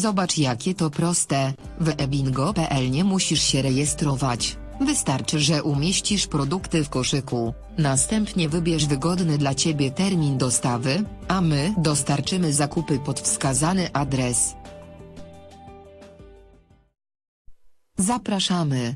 Zobacz jakie to proste, w ebingo.pl nie musisz się rejestrować, wystarczy że umieścisz produkty w koszyku, następnie wybierz wygodny dla Ciebie termin dostawy, a my dostarczymy zakupy pod wskazany adres. Zapraszamy.